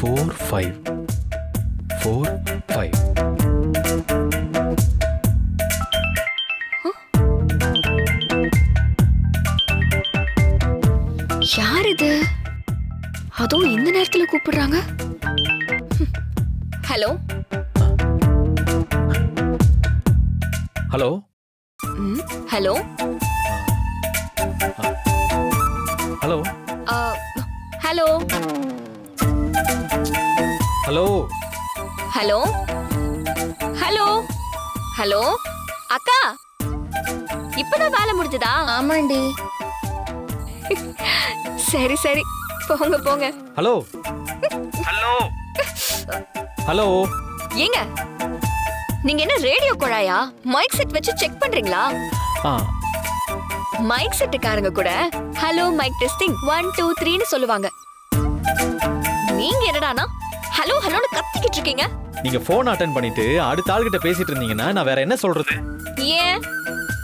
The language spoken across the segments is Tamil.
Four five. Four five. யார் இது அதுவும் எந்த நேரத்தில் கூப்பிடுறாங்க? Hello? Hello? Hello? Hello? Hello? Hello. Hello? Hello? Hello? அக்கா? இப்பதான் வேலை முடிஞ்சதா? ஆமாண்டி. சரி சரி. போங்க போங்க. ஹலோ. ஹலோ. ஹலோ. ஏங்க நீங்க என்ன ரேடியோ குழாயா? மைக் செட் வச்சு செக் பண்றீங்களா? ஆ. மைக் செட்டுக்காரங்க கூட hello mic testing one two த்ரீன்னு சொல்லுவாங்க. நீங்க என்னடானா ஹலோ ஹலோன்னு கத்திக்கிட்டு இருக்கீங்க நீங்க போன் அட்டன் பண்ணிட்டு அடுத்த ஆள்கிட்ட பேசிட்டு இருந்தீங்கன்னா நான் வேற என்ன சொல்றது? ஏன்?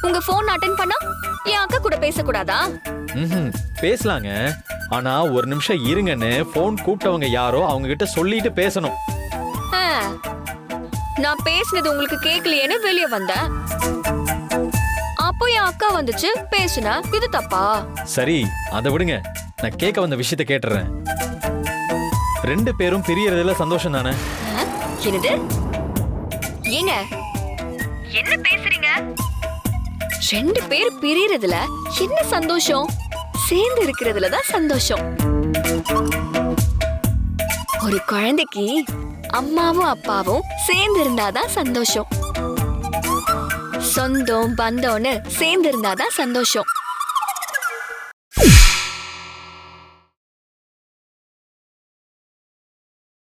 உங்க போன் அட்டென்ட் பண்ணா? என் அக்கா கூட பேசக்கூடாதா? ம்ஹும், பேசலாங்க. ஆனா ஒரு நிமிஷம் இருங்கன்னு போன் கூப்பிட்டவங்க யாரோ அவங்க கிட்ட சொல்லிட்டு பேசணும். ஆ, நான் பேசினது உங்களுக்கு கேட்கலையேன்னு வெளியே வந்தேன். அப்போ என் அக்கா வந்துச்சு பேசுனா இது தப்பா? சரி அதை விடுங்க. நான் கேட்க வந்த விஷயத்த கேட்டுறேன். ரெண்டு பேரும் பிரியறதுல சந்தோஷம் தானே என்னது? ஏங்க என்ன பேசுறீங்க? ரெண்டு பேர் பிரியறதுல என்ன சந்தோஷம்? சேர்ந்து இருக்கிறதுல தான் சந்தோஷம். ஒரு குழந்தைக்கு அம்மாவும் அப்பாவும் சேர்ந்து இருந்தாதான் சந்தோஷம். சொந்தம் பந்தம்னு சேர்ந்து இருந்தாதான் சந்தோஷம்.